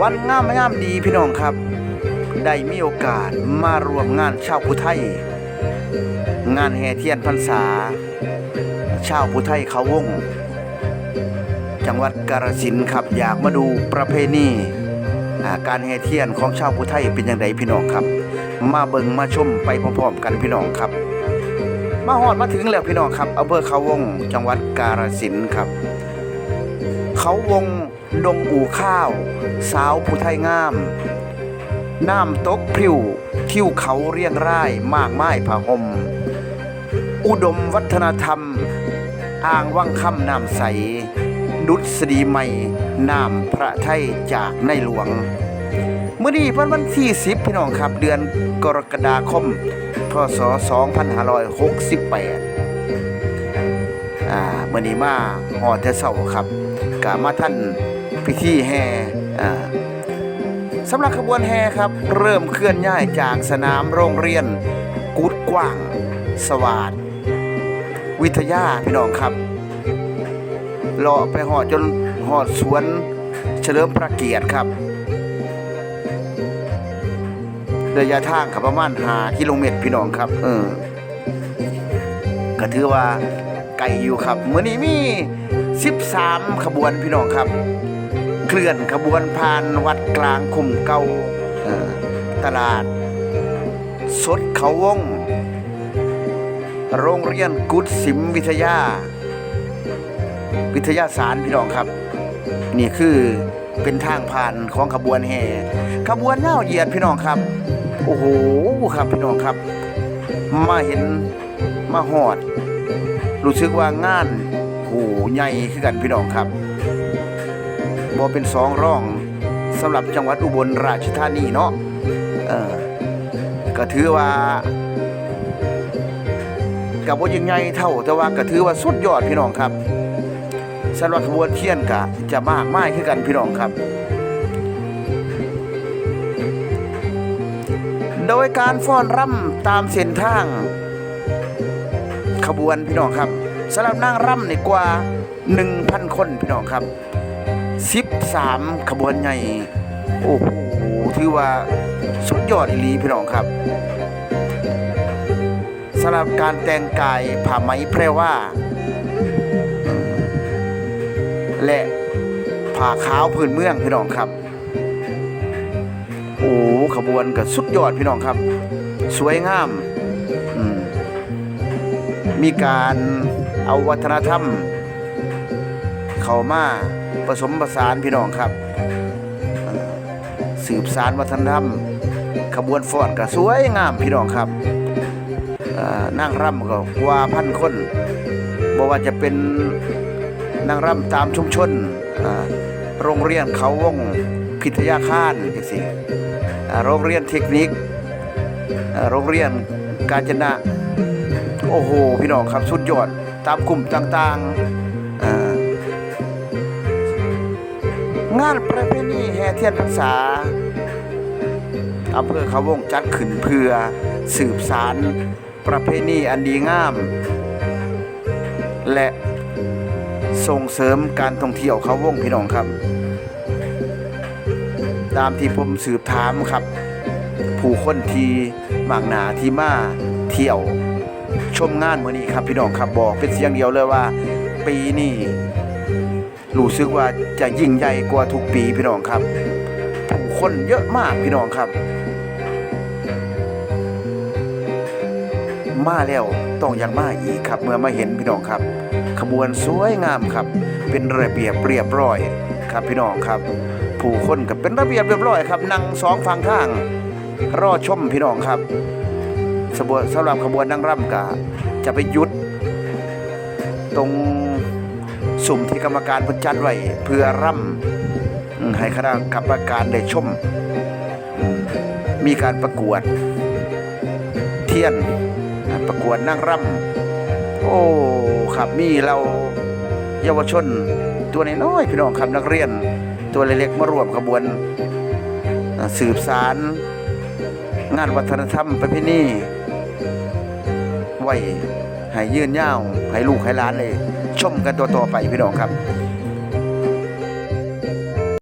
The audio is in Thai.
วันงามงามดีพี่น้องครับ ได้มีโอกาสมารวมงานชาวพุไทย งานแห่เทียนพรรษา ชาวพุไทยเขาวง จังหวัดกาฬสินธุ์ครับอยากมาดูประเพณีการแห่เทียนของชาวพุไทยเป็นอย่างไรพี่น้องครับ มาเบิงมาชมไปพร้อมๆกันพี่น้องครับ มาฮอดมาถึงแล้วพี่น้องครับอำเภอเขาวงจังหวัดกาฬสินธุ์ครับ เขาวง ดงอู่ข้าว สาวผู้ไทยงาม น้ำตกพริ้วทิวเขาเรียงร่ายมากไม้ผาห่มอุดมวัฒนธรรม อ่างว่างค่ำน้ำใส ดุษฎีใหม่น้ำพระไทยจากในหลวงเมื่อนี้วันวันที่10พี่น้องครับ เดือนกรกฎาคม พศ 2568อ่าเมื่อนี้มาหอดแต่เสาครับกามาท่าน พิธีแห่อ่าสำหรับขบวนแห่ครับ เริ่มเคลื่อนย้ายจากสนามโรงเรียน กุดกว้าง สวาดวิทยาพี่น้องครับเลาะไปหอดจนหอดสวนเฉลิมพระเกียรติครับระยะทางครับประมาณ5กิโลเมตรพี่น้องครับ เออก็ถือว่าไกลอยู่ครับเมื้อนี้มี 13 ขบวนพี่น้องครับ เคลื่อนขบวนผ่านวัดกลางคุมเก่าเอ่อตลาด สดเขาวง โรงเรียนกุดสิมวิทยา วิทยาสารพี่น้องครับ นี่คือเป็นทางผ่านของขบวนแห่ขบวนเน่าวเหยียดพี่น้องครับ โอ้โหครับพี่น้องครับ มาเห็นมาหอด รู้สึกว่างานโหใหญ่คือกันพี่น้องครับ บ่เป็นสองร่องสำหรับจังหวัดอุบลราชธานีเนาะเออก็ถือว่ากับว่ายังไงเท่าแต่ว่าก็ถือว่าสุดยอดพี่น้องครับสำหรับขบวนเทียนกะจะมากมายคือกันพี่น้องครับ โดยการฟ้อนร่ำตามเส้นทาง ขบวนพี่น้องครับสำหรับนางร่ำนี่กว่า 1,000 คนพี่น้องครับ 13 ขบวนใหญ่ โอ้โห ถือว่าสุดยอดอีลีพี่น้องครับสำหรับการแต่งกายผ้าไหมแพรว่า และผ้าขาวพื้นเมืองพี่น้องครับ โอ้ขบวนก็สุดยอดพี่น้องครับ สวยงามมมีการเอาวัฒนธรรม เข้ามาผสมผสานพี่น้องครับ สืบสารวัฒนธรรม ขบวนฟ้อนก็สวยงามพี่น้องครับนั่งร่ำก็กว่าพันคนบ่ว่าจะเป็นนั่งร่ำตามชุมชนโรงเรียนเขาวงพิทยาคารจังซี่อ่าโรงเรียนเทคนิค โรงเรียนกาญจนะ โอ้โห พี่น้องครับ สุดยอด ตามกลุ่มต่างๆ งานประเพณีแห่เทียนพรรษาอำเภอเขาวงจัดขึ้นเพื่อสืบสารประเพณีอันดีงาม และส่งเสริมการท่องเที่ยวเขาวงพี่น้องครับ ตามที่ผมสืบถามครับ ผู้คนที่มากหนาที่มาเที่ยวชมงานมื้อนี้ครับพี่น้องครับบอกเป็นเสียงเดียวเลยว่า ปีนี้ รู้สึกว่าจะยิ่งใหญ่กว่าทุกปีพี่น้องครับ ผู้คนเยอะมากพี่น้องครับ มาแล้วต้องยังมาอีกครับ เมื่อมาเห็นพี่น้องครับ ขบวนสวยงามครับ เป็นระเบียบเรียบร้อยครับพี่น้องครับ ผู้คนก็เป็นระเบียบเรียบร้อยครับนั่งสองฝั่งข้าง รอชมพี่น้องครับสำหรับขบวนนางรำกะจะไปหยุดตรง สุ่มที่กรรมการเพิ่นจัดไว้เพื่อร่ำให้คณะกรรมการได้ชม มีการประกวด เทียนประกวดนางร่ำโอ้ครับมีเราเยาวชนตัวน้อยพี่น้องครับนักเรียน ตัวเล็กๆมาร่วมขบวน สืบสารงานวัฒนธรรมประเพณีไว้ให้ยืนยาวให้ลูกให้หลานเลย ชมกันตัวต่อไปพี่น้องครับ